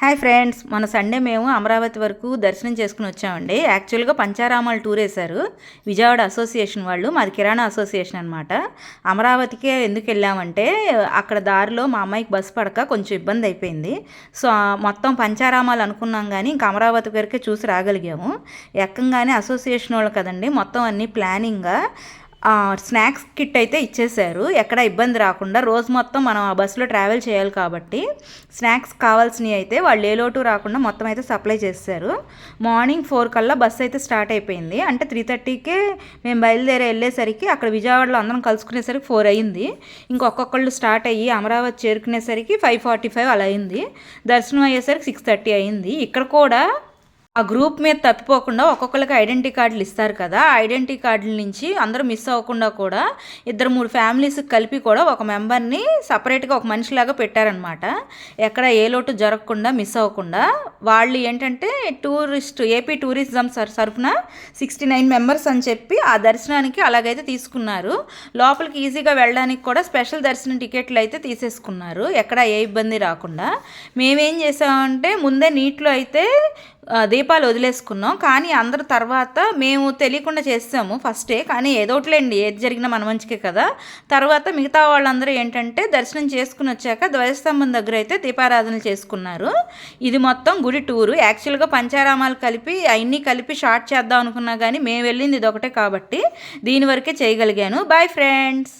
Hi friends మన Sunday మేము అమరావతి వరకు దర్శనం చేసుకుని వచ్చామండి. యాక్చువల్గా పంచారామాలు టూర్ వేశారు. విజయవాడ అసోసియేషన్ వాళ్ళు మాది కిరాణా అసోసియేషన్ అనమాట అమరావతికే ఎందుకు వెళ్ళామంటే అక్కడ దారిలో మా అమ్మాయికి బస్సు పడక కొంచెం ఇబ్బంది అయిపోయింది. సో మొత్తం పంచారామాలు అనుకున్నాం కానీ ఇంకా అమరావతి వరకే చూసి రాగలిగాము. ఎక్కంగానే అసోసియేషన్ వాళ్ళు కదండి మొత్తం అన్ని ప్లానింగ్గా స్నాక్స్ కిట్ అయితే ఇచ్చేశారు. ఎక్కడ ఇబ్బంది రాకుండా రోజు మొత్తం మనం ఆ బస్సులో ట్రావెల్ చేయాలి కాబట్టి స్నాక్స్ కావాల్సినవి అయితే వాళ్ళు ఏ లోటు రాకుండా మొత్తం అయితే సప్లై చేశారు మార్నింగ్ ఫోర్ కల్లా బస్సు అయితే స్టార్ట్ అయిపోయింది. అంటే త్రీ థర్టీకే మేము బయలుదేరి వెళ్ళేసరికి అక్కడ విజయవాడలో అందరం కలుసుకునేసరికి ఫోర్ అయింది. ఇంకొకళ్ళు స్టార్ట్ అయ్యి అమరావతి చేరుకునేసరికి ఫైవ్ ఫార్టీ ఫైవ్ అలా అయింది. దర్శనం అయ్యేసరికి సిక్స్ థర్టీ అయింది. ఇక్కడ కూడా ఆ గ్రూప్ మీద తప్పిపోకుండా ఒక్కొక్కరికి ఐడెంటిటీ కార్డులు ఇస్తారు కదా ఐడెంటిటీ కార్డుల నుంచి అందరూ మిస్ అవ్వకుండా కూడా ఇద్దరు మూడు ఫ్యామిలీస్ కలిపి కూడా ఒక మెంబర్ని సపరేట్గా ఒక మనిషిలాగా పెట్టారనమాట ఎక్కడ ఏ లోటు జరగకుండా మిస్ అవ్వకుండా. వాళ్ళు ఏంటంటే టూరిస్ట్ ఏపీ టూరిజం సర్ సరుపున సిక్స్టీ నైన్ మెంబర్స్ అని చెప్పి ఆ దర్శనానికి అలాగైతే తీసుకున్నారు. లోపలికి ఈజీగా వెళ్ళడానికి కూడా స్పెషల్ దర్శనం టికెట్లు అయితే తీసేసుకున్నారు. ఎక్కడ ఏ ఇబ్బంది రాకుండా. మేమేం చేసామంటే ముందే నీటిలో అయితే దీపాలు వదిలేసుకున్నాం. కానీ అందరు తర్వాత మేము తెలియకుండా చేసాము ఫస్టే కానీ ఏదోట్లేండి ఏది జరిగినా మన మంచికే కదా. తర్వాత మిగతా వాళ్ళందరూ ఏంటంటే దర్శనం చేసుకుని వచ్చాక ధ్వజస్తంభం దగ్గర అయితే దీపారాధన చేసుకున్నారు. ఇది మొత్తం గుడి టూరు. యాక్చువల్గా పంచారామాలు కలిపి అవన్నీ కలిపి షార్ట్ చేద్దాం అనుకున్నా కానీ మేము వెళ్ళింది ఇది ఒకటే కాబట్టి దీని వరకే చేయగలిగాను. Bye friends